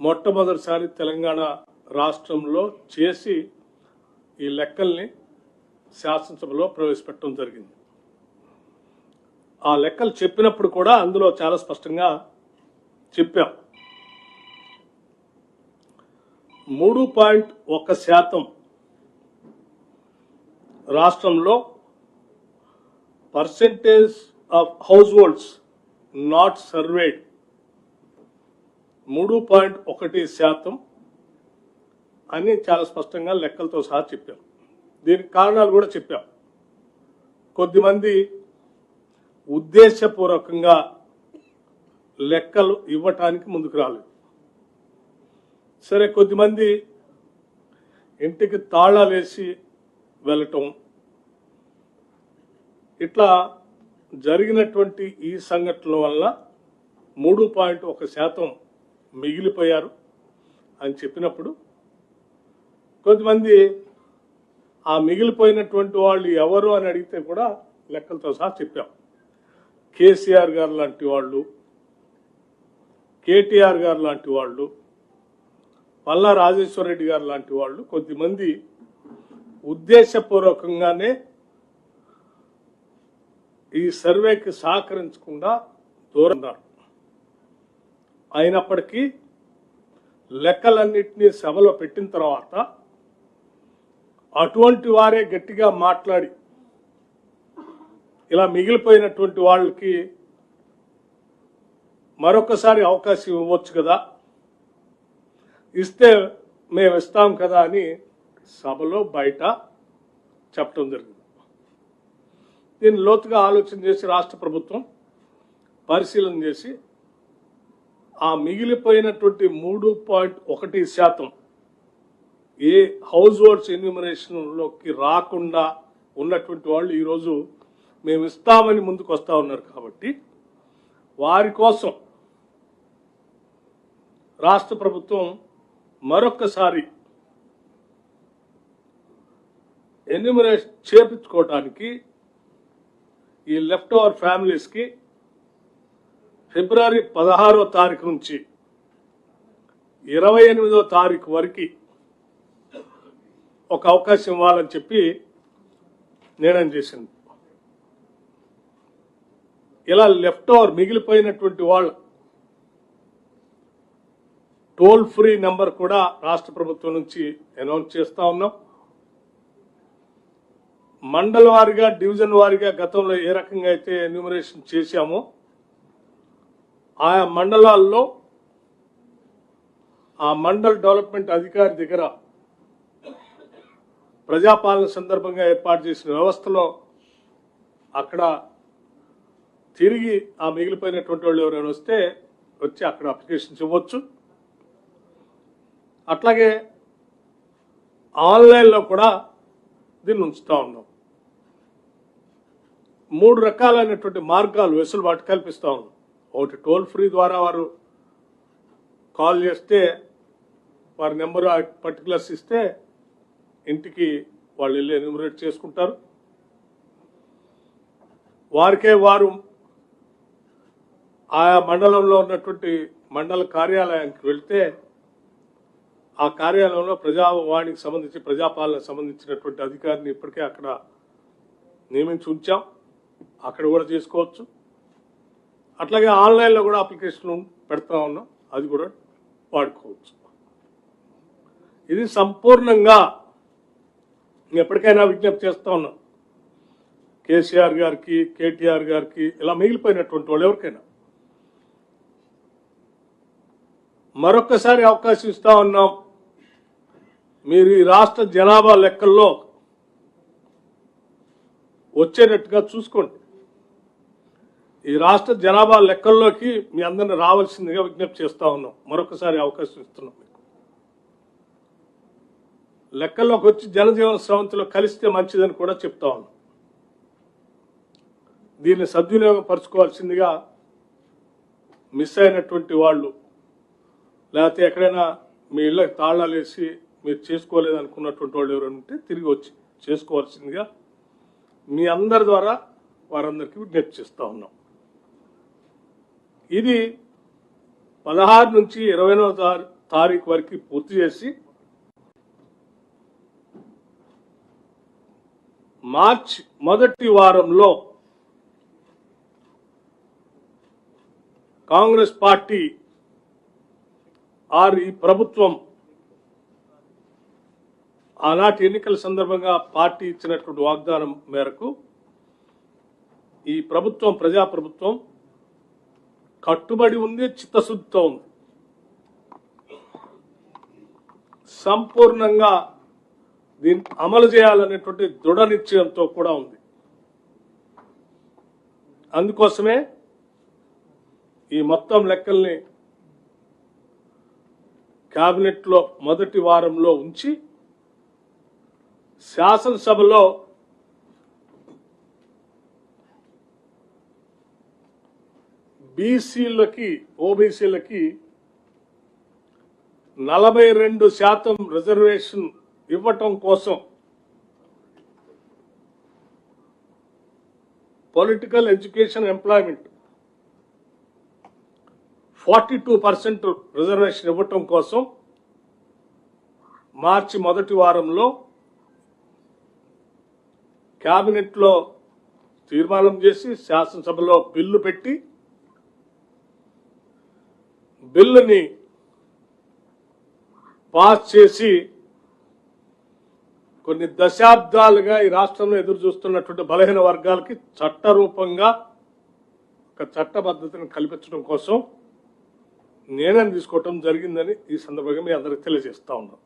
మొట్టమొదటిసారి తెలంగాణ రాష్ట్రంలో చేసి ఈ లెక్కల్ని శాసనసభలో ప్రవేశపెట్టడం జరిగింది. ఆ లెక్కలు చెప్పినప్పుడు కూడా అందులో చాలా స్పష్టంగా చెప్పాం. మూడు పాయింట్ ఒక శాతం రాష్ట్రంలో percentage of households not served మూడు పాయింట్ ఒకటి శాతం అని చాలా స్పష్టంగా లెక్కలతో సహా చెప్పాం దీనికి కారణాలు కూడా చెప్పాం కొద్దిమంది ఉద్దేశపూర్వకంగా లెక్కలు ఇవ్వటానికి ముందుకు రాలేదు. సరే కొద్దిమంది ఇంటికి తాళాలేసి వెళ్ళటం ఇట్లా జరిగినటువంటి ఈ సంఘటనల వల్ల మూడు పాయింట్ ఒక శాతం మిగిలిపోయారు అని చెప్పినప్పుడు కొంతమంది ఆ మిగిలిపోయినటువంటి వాళ్ళు ఎవరు అని అడిగితే కూడా లెక్కలతో సహా చెప్పాం. కేసీఆర్ గారు లాంటి వాళ్ళు కేటీఆర్ గారు లాంటి వాళ్ళు పల్లా రాజేశ్వర రెడ్డి గారు లాంటి వాళ్ళు కొద్దిమంది ఉద్దేశపూర్వకంగానే ఈ సర్వేకి సహకరించకుండా దూరన్నారు అయినప్పటికీ లెక్కలన్నింటినీ సభలో పెట్టిన తర్వాత అటువంటి వారే గట్టిగా మాట్లాడి ఇలా మిగిలిపోయినటువంటి వాళ్ళకి మరొకసారి అవకాశం ఇవ్వచ్చు కదా ఇస్తే మేము ఇస్తాం కదా అని సభలో బయట చెప్పడం జరిగింది. దీన్ని లోతుగా ఆలోచన చేసి రాష్ట్ర ప్రభుత్వం పరిశీలన చేసి ఆ మిగిలిపోయినటువంటి మూడు పాయింట్ ఒకటి శాతం ఏ హౌస్ హోల్డ్స్ ఎన్యూమరేషన్లోకి రాకుండా ఉన్నటువంటి వాళ్ళు ఈరోజు మేము ఇస్తామని ముందుకు వస్తూ ఉన్నారు కాబట్టి వారి కోసం రాష్ట్ర ప్రభుత్వం మరొక్కసారి ఎన్యూమరేషన్ చేపించుకోవటానికి ఈ లెఫ్ట్ ఓవర్ ఫ్యామిలీస్కి ఫిబ్రవరి పదహారో తారీఖు నుంచి ఇరవై ఎనిమిదో తారీఖు వరకు ఒక అవకాశం ఇవ్వాలని చెప్పి నిర్ణయం చేసింది. ఇలా లెఫ్ట్ ఓవర్ మిగిలిపోయినటువంటి వాళ్ళు టోల్ ఫ్రీ నెంబర్ కూడా రాష్ట్ర ప్రభుత్వం నుంచి అనౌన్స్ చేస్తా ఉన్నాం. మండల వారిగా డివిజన్ వారిగా గతంలో ఏ రకంగా అయితే ఎన్యూమరేషన్ చేశామో ఆయా మండలాల్లో ఆ మండల్ డెవలప్మెంట్ అధికారి దగ్గర ప్రజాపాలన సందర్భంగా ఏర్పాటు చేసిన వ్యవస్థలో అక్కడ తిరిగి ఆ మిగిలిపోయినటువంటి వాళ్ళు ఎవరైనా వస్తే వచ్చి అక్కడ అప్లికేషన్స్ ఇవ్వచ్చు. అట్లాగే ఆన్లైన్లో కూడా దీన్ని ఉంచుతూ ఉన్నాం. మూడు రకాలైనటువంటి మార్గాలు వెసులుబాటు కల్పిస్తా ఉన్నాం. ఒకటి టోల్ ఫ్రీ ద్వారా వారు కాల్ చేస్తే వారి నెంబరు పర్టికులర్స్ ఇస్తే ఇంటికి వాళ్ళు వెళ్ళి ఎన్యూమరేట్ చేసుకుంటారు. వారికే వారు ఆయా మండలంలో ఉన్నటువంటి మండల కార్యాలయానికి వెళ్తే ఆ కార్యాలయంలో ప్రజావాణికి సంబంధించి ప్రజాపాలనకు సంబంధించినటువంటి అధికారిని ఇప్పటికే అక్కడ నియమించి ఉంచాం. అక్కడ కూడా చేసుకోవచ్చు. అట్లాగే ఆన్లైన్లో కూడా అప్లికేషన్ పెడతా ఉన్నాం. అది కూడా వాడుకోవచ్చు. ఇది సంపూర్ణంగా ఎప్పటికైనా విజ్ఞప్తి చేస్తా ఉన్నాం. కేసీఆర్ గారికి కేటీఆర్ గారికి ఇలా మిగిలిపోయినటువంటి వాళ్ళు ఎవరికైనా. మరొకసారి అవకాశం ఇస్తా ఉన్నాం. మీరు ఈ రాష్ట్ర జనాభా లెక్కల్లో వచ్చేటట్టుగా చూసుకోండి. ఈ రాష్ట్ర జనాభా లెక్కల్లోకి మీ అందరిని రావాల్సిందిగా విజ్ఞప్తి చేస్తా ఉన్నాం. మరొకసారి అవకాశం ఇస్తున్నాం మీకు. లెక్కల్లోకి వచ్చి జనజీవన స్రవంతిలో కలిస్తే మంచిదని కూడా చెప్తా ఉన్నాం. దీన్ని సద్వినియోగపరచుకోవాల్సిందిగా మిస్ అయినటువంటి వాళ్ళు లేకపోతే ఎక్కడైనా మీ ఇళ్ళకి తాళాలు వేసి మీరు చేసుకోలేదు అనుకున్నటువంటి వాళ్ళు ఎవరైనా ఉంటే తిరిగి వచ్చి చేసుకోవాల్సిందిగా మీ అందరి ద్వారా వారందరికీ విజ్ఞప్తి చేస్తూ ఉన్నాం. ఇది పదహారు నుంచి ఇరవైనవ తారీఖు వరకు పూర్తి చేసి మార్చ్ మొదటి వారంలో కాంగ్రెస్ పార్టీ ఆర్ ఈ ప్రభుత్వం ఆనాటి ఎన్నికల సందర్భంగా పార్టీ ఇచ్చినటువంటి వాగ్దానం మేరకు ఈ ప్రభుత్వం ప్రజాప్రభుత్వం కట్టుబడి ఉంది చిత్తశుద్ధితో ఉంది. సంపూర్ణంగా దీన్ని అమలు చేయాలనేటువంటి దృఢ నిశ్చయంతో కూడా ఉంది. అందుకోసమే ఈ మొత్తం లెక్కల్ని క్యాబినెట్లో మొదటి వారంలో ఉంచి శాసనసభలో బీసీలకి ఓబీసీలకి నలభై రెండు శాతం రిజర్వేషన్ ఇవ్వటం కోసం political education employment forty two percent reservation ఇవ్వటం కోసం మార్చి మొదటి వారంలో క్యాబినెట్లో తీర్మానం చేసి శాసనసభలో బిల్లు పెట్టి బిల్లుని పాస్ చేసి కొన్ని దశాబ్దాలుగా ఈ రాష్ట్రంలో ఎదురు చూస్తున్నటువంటి బలహీన వర్గాలకి చట్టరూపంగా ఒక చట్ట పద్ధతిని కల్పించడం కోసం నిర్ణయం తీసుకోవటం జరిగిందని ఈ సందర్భంగా మీ అందరికి తెలియజేస్తా ఉన్నాం.